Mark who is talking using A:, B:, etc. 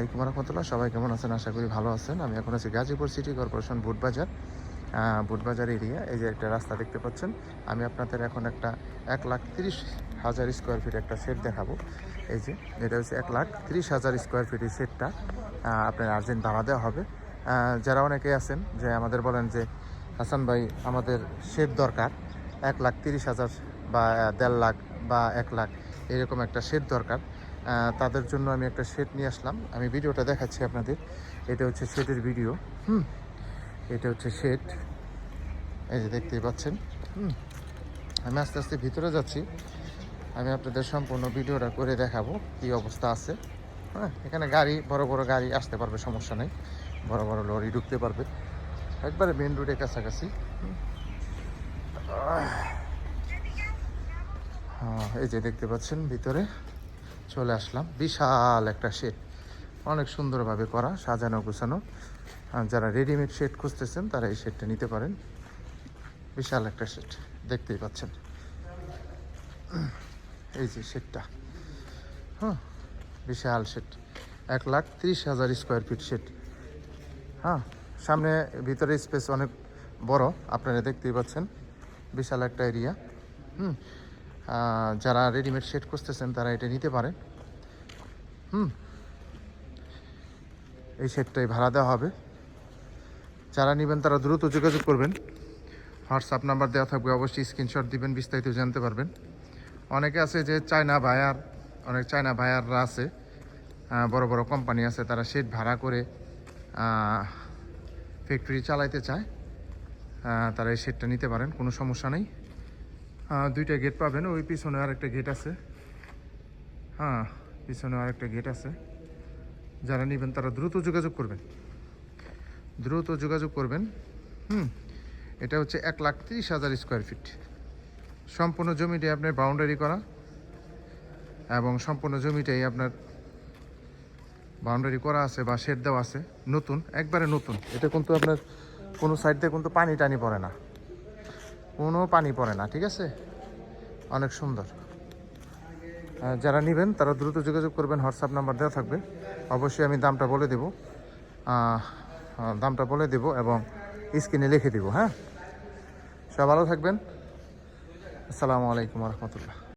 A: আসসালামাইকুম রহমতুল্লাহ, সবাই কেমন আছেন? আশা করি ভালো আছেন। আমি এখন আছি Gazipur city corporation Boardbazar. Boardbazar area, এই যে একটা রাস্তা দেখতে পাচ্ছেন। আমি আপনাদের এখন একটা এক লাখ তিরিশ হাজার স্কোয়ার ফিট একটা সেট দেখাবো। এই যে, এটা হচ্ছে এক লাখ তিরিশ হাজার স্কোয়ার ফিট এই শেডটা আপনার আর্জেন্ট ভাড়া দেওয়া হবে। যারা অনেকে আছেন, যে আমাদের বলেন যে, হাসান ভাই, আমাদের শেড দরকার। এক লাখ তিরিশ হাজার বা দেড় লাখ বা এক লাখ, এরকম একটা সেট দরকার। তাদের জন্য আমি একটা শেড নিয়ে আসলাম। আমি ভিডিওটা দেখাচ্ছি আপনাদের। এটা হচ্ছে শেডের ভিডিও হুম? এটা হচ্ছে শেড এই যে দেখতেই পাচ্ছেন হুম? আমি আস্তে আস্তে ভিতরে যাচ্ছি। আমি আপনাদের সম্পূর্ণ ভিডিওটা করে দেখাবো কি অবস্থা আছে। হ্যাঁ এখানে গাড়ি বড় বড় গাড়ি আসতে পারবে সমস্যা নেই। বড় বড় লরি ঢুকতে পারবে। একবারে মেন রোডের কাছাকাছি হ্যাঁ, এই যে দেখতে পাচ্ছেন ভিতরে। চলে আসলাম। বিশাল একটা শেড অনেক সুন্দরভাবে করা, সাজানো, গোছানো। যারা রেডিমেড শেড খুঁজতেছেন, তারা এই শেডটা নিতে পারেন। বিশাল একটা শেড দেখতেই পাচ্ছেন। এই যে শেডটা হ্যাঁ বিশাল শেড এক লাখ তিরিশ হাজার স্কোয়ার ফিট শেড হ্যাঁ সামনে ভিতরে স্পেস অনেক বড়, আপনারা দেখতেই পাচ্ছেন। বিশাল একটা এরিয়া হুম যারা রেডিমেড শেড করতেছেন তারা এটা নিতে পারেন। হুম। এই শেডটাই ভাড়া দেওয়া হবে। যারা নেবেন, তারা দ্রুত যোগাযোগ করবেন। হোয়াটসঅ্যাপ নাম্বার দেওয়া থাকবে, অবশ্যই স্ক্রিনশট দিবেন, বিস্তারিত জানতে পারবেন। অনেকে আছে যে চায়না ভায়ার অনেক চায়না ভায়াররা আছে বড় বড় কোম্পানি আছে, তারা শেড ভাড়া করে ফ্যাক্টরি চালাইতে চায়। তারা এই শেডটা নিতে পারেন, কোনো সমস্যা নেই। দুইটা গেট পাবেন। ওই পিছনে আরেকটা গেট আছে। হ্যাঁ পিছনে আরেকটা গেট আছে। যারা নেবেন তারা দ্রুত যোগাযোগ করবেন। দ্রুত যোগাযোগ করবেন। হুম, এটা হচ্ছে এক লাখ তিরিশ হাজার স্কোয়ার ফিট সম্পূর্ণ জমিটি আপনার বাউন্ডারি করা এবং সম্পূর্ণ জমিটাই আপনার বাউন্ডারি করা আছে বা শেড দেওয়া আছে। নতুন, একবারে নতুন। এটা কিন্তু আপনার কোনো সাইড দিয়ে কিন্তু পানি টানি পড়ে না। কোনো পানি পড়ে না, ঠিক আছে? অনেক সুন্দর। যারা নেবেন, তারা দ্রুত যোগাযোগ করবেন, হোয়াটসঅ্যাপ নাম্বার দেওয়া থাকবে। অবশ্যই আমি দামটা বলে দেব। দামটা বলে দেব এবং স্ক্রিনে লিখে দেব হ্যাঁ? সব ভালো থাকবেন। আসসালামু আলাইকুম রহমতুল্লাহ।